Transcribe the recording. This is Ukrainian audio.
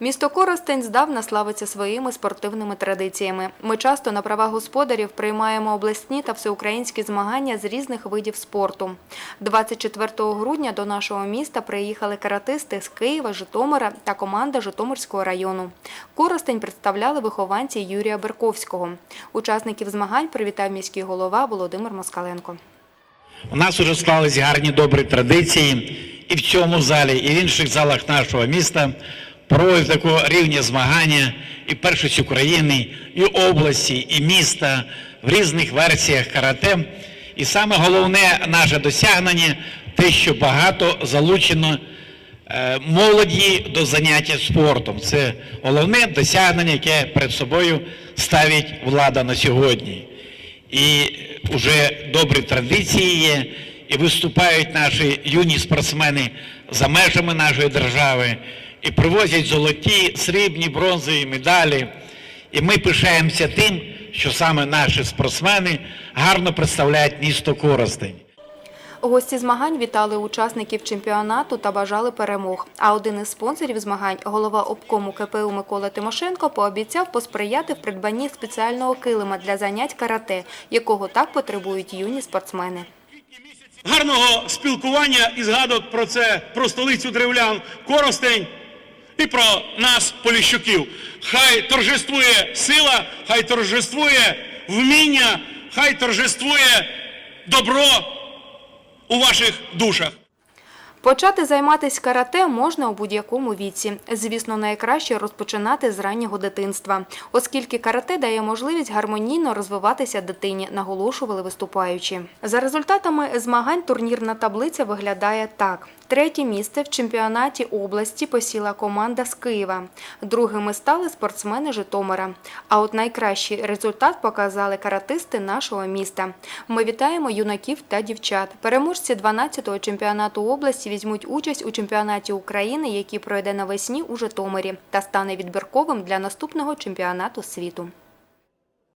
Місто Коростень здавна славиться своїми спортивними традиціями. Ми часто на правах господарів приймаємо обласні та всеукраїнські змагання з різних видів спорту. 24 грудня до нашого міста приїхали каратисти з Києва, Житомира та команда Житомирського району. Коростень представляли вихованці Юрія Берковського. Учасників змагань привітав міський голова Володимир Москаленко. У нас вже склались гарні добрі традиції і в цьому залі, і в інших залах нашого міста проводять такого рівня змагання і першість України, і області, і міста в різних версіях карате. І саме головне наше досягнення те, що багато залучено е, молоді до заняття спортом. Це головне досягнення, яке перед собою ставить влада на сьогодні. І вже добрі традиції є, і виступають наші юні спортсмени за межами нашої держави, і привозять золоті, срібні, бронзові медалі. І ми пишаємося тим, що саме наші спортсмени гарно представляють місто Коростень. Гості змагань вітали учасників чемпіонату та бажали перемог. А один із спонсорів змагань, голова обкому КПУ Микола Тимошенко, пообіцяв посприяти в придбанні спеціального килима для занять карате, якого так потребують юні спортсмени. гарного спілкування і згадок про це, про столицю древлян Коростень і про нас, Поліщуків. Хай торжествує сила, хай торжествує вміння, хай торжествує добро у ваших душах. Почати займатися карате можна у будь-якому віці. Звісно, найкраще розпочинати з раннього дитинства, оскільки карате дає можливість гармонійно розвиватися дитині, наголошували виступаючі. За результатами змагань турнірна таблиця виглядає так. Третє місце в чемпіонаті області посіла команда з Києва. Другими стали спортсмени Житомира. А от найкращий результат показали каратисти нашого міста. Ми вітаємо юнаків та дівчат. Переможці 12-го чемпіонату області візьмуть участь у чемпіонаті України, який пройде навесні у Житомирі та стане відбірковим для наступного чемпіонату світу.